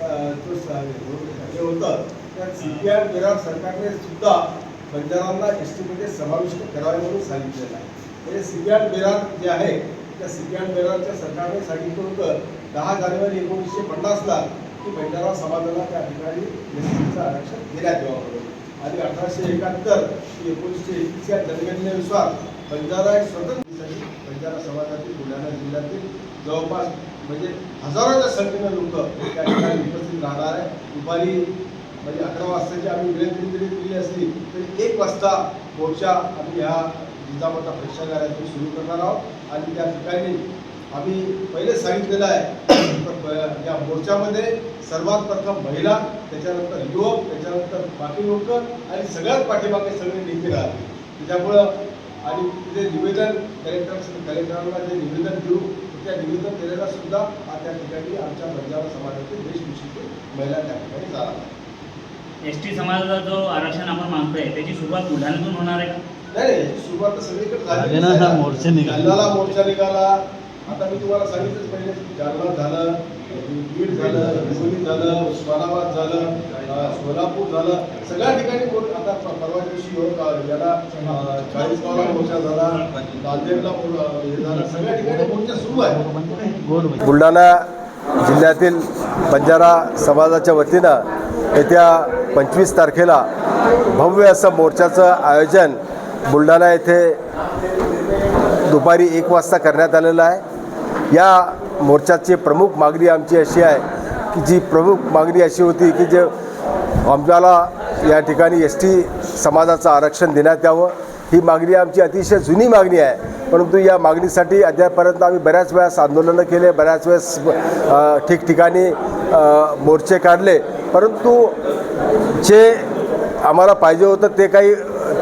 जो हे होतं त्या सीपीआय बेरार सरकारने सुद्धा बंजारांना एस टीमध्ये समाविष्ट करावे म्हणून सांगितलेलं आहे. म्हणजे सीपीआय बेरार जे आहे त्या सीपीआय बेरारच्या सरकारने सांगितलं होतं दहा जानेवारी एकोणीसशे पन्नासला की बंजारा समाजाला त्या ठिकाणी एस टीचं आरक्षण देण्यात यावं म्हणून. आणि अठराशे एकाहत्तर ते एकोणीसशे एकतीस या जनगणनेनुसार बंजारा एक स्वतंत्र बंजारा समाजातील बुलढाणा जिल्ह्यातील जवळपास म्हणजे हजारोच्या संख्येनं लोक त्या ठिकाणी उपस्थित राहणार आहे. दुपारी म्हणजे अकरा वाजताची आम्ही विनंती जरी केली असली तरी एक वाजता मोर्चा आम्ही ह्या जिजामाता प्रेक्षागारातून सुरू करणार आहोत. आणि त्या ठिकाणी आम्ही पहिले सांगितलेलं आहे तर या मोर्चामध्ये सर्वात प्रथम महिला त्याच्यानंतर युवक त्याच्यानंतर बाकी लोक आणि सगळ्यात पाठीमागे सगळे नेते राहतील. त्याच्यामुळं आणि तिथे निवेदन कलेक्टर कलेक्टरांना जे निवेदन देऊ त्या निवेदन दिलेला सुद्धा हा त्या ठिकाणी आमच्या बंजारा समाजातील देशविषयी महिला त्या ठिकाणी जाणार एस टी समाजाचा जो आरक्षण आपण मागतोय त्याची सुरुवात बुलढाण्यातून होणार आहे का? नाही सुरुवात तर सगळीकडे झाली मोर्चा निघाला. मोर्चा निघाला आता मी तुम्हाला सांगितलंच पहिले जालना झालं बीड झालं हिंगोली झालं उस्मानाबाद झालं सोलापूर झालं सगळ्या ठिकाणी कोण आता परवा दिवशी योग याला अं, चाळीसगावला मोर्चा झाला नांदेडला हे झालं सगळ्या ठिकाणी मोर्चा सुरू आहे बुलढाणा जिल्ह्यातील बंजारा समाजाच्या वतीनं येत्या पंचवीस तारखेला भव्य असं मोर्चाचं आयोजन बुलढाणा येथे दुपारी एक वाजता करण्यात आलेलं आहे. या मोर्चाची प्रमुख मागणी आमची अशी आहे की जी प्रमुख मागणी अशी होती की जे आमच्याला या ठिकाणी एस टी समाजाचं आरक्षण देण्यात यावं ही मागणी आमची अतिशय जुनी मागणी आहे. परंतु या मागणीसाठी अद्यापर्यंत आम्ही बऱ्याच वेळेस आंदोलनं केले बऱ्याच वेळेस ठिकठिकाणी मोर्चे काढले. परंतु जे आम्हाला पाहिजे होतं ते काही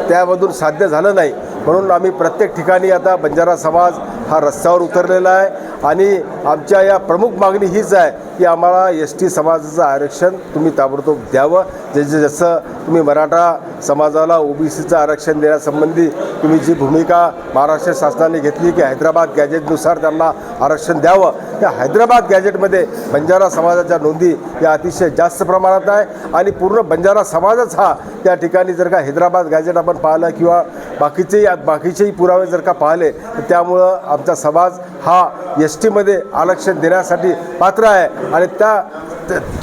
त्यामधून साध्य झालं नाही. म्हणून आम्ही प्रत्येक ठिकाणी आता बंजारा समाज हा रस्त्यावर उतरलेला आहे. आणि आमच्या या प्रमुख मागणी हीच आहे की आम्हाला एस टी समाजाचं आरक्षण तुम्ही ताबडतोब द्यावं. जे जसं तुम्ही मराठा समाजाला ओबीसीचं आरक्षण देण्यासंबंधी तुम्ही जी भूमिका महाराष्ट्र शासनाने घेतली की हैदराबाद गॅजेटनुसार त्यांना आरक्षण द्यावं त्या हैदराबाद गॅजेटमध्ये बंजारा समाजाच्या नोंदी या अतिशय जास्त प्रमाणात आहे. आणि पूर्ण बंजारा समाजच हा त्या ठिकाणी जर का हैदराबाद गॅजेट आपण पाहिलं किंवा बाकीचेही बाकीचेही पुरावे जर का पाहिले तर त्यामुळं आमचा समाज हा एस टीमध्ये आरक्षण देण्यासाठी पात्र आहे. आणि त्या त्या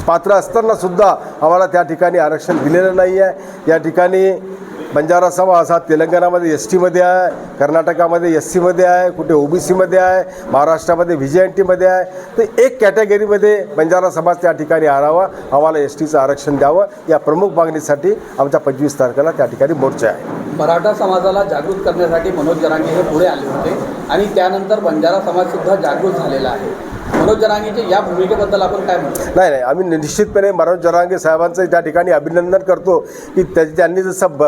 पात्र असतानासुद्धा आम्हाला त्या ठिकाणी आरक्षण दिलेलं नाही आहे या ठिकाणी बंजारा समाज हा तेलंगणामध्ये एस टीमध्ये आहे कर्नाटकामध्ये एस सीमध्ये आहे कुठे ओबीसीमध्ये आहे महाराष्ट्रामध्ये व्ही जे एन टीमध्ये आहे. तर एक कॅटेगरीमध्ये बंजारा समाज त्या ठिकाणी आणावा आम्हाला एस टीचं आरक्षण द्यावं. या प्रमुख मागणीसाठी आमच्या पंचवीस तारखेला त्या ठिकाणी मोर्चा आहे. मराठा समाजाला जागृत करण्यासाठी मनोज जरांगे हे पुढे आले होते आणि त्यानंतर बंजारा समाजसुद्धा जागृत झालेला आहे. मनोज जरांगेच्या या भूमिकेबद्दल आपण काय म्हणतो? नाही नाही आम्ही निश्चितपणे मनोज जरांगे साहेबांचं त्या ठिकाणी अभिनंदन करतो की त्या त्यांनी जसं ब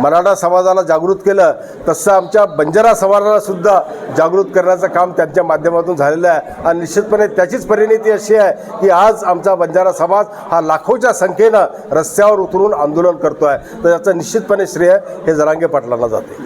मराठा समाजाला जागृत केलं तसं आमच्या बंजारा समाजाला सुद्धा जागृत करण्याचं काम त्यांच्या माध्यमातून झालेलं आहे. आणि निश्चितपणे त्याचीच परिणती अशी आहे की आज आमचा बंजारा समाज हा लाखोच्या संख्येनं रस्त्यावर उतरून आंदोलन करतो आहे तर याचं निश्चितपणे श्रेय हे जरांगे पाटलांना जाते.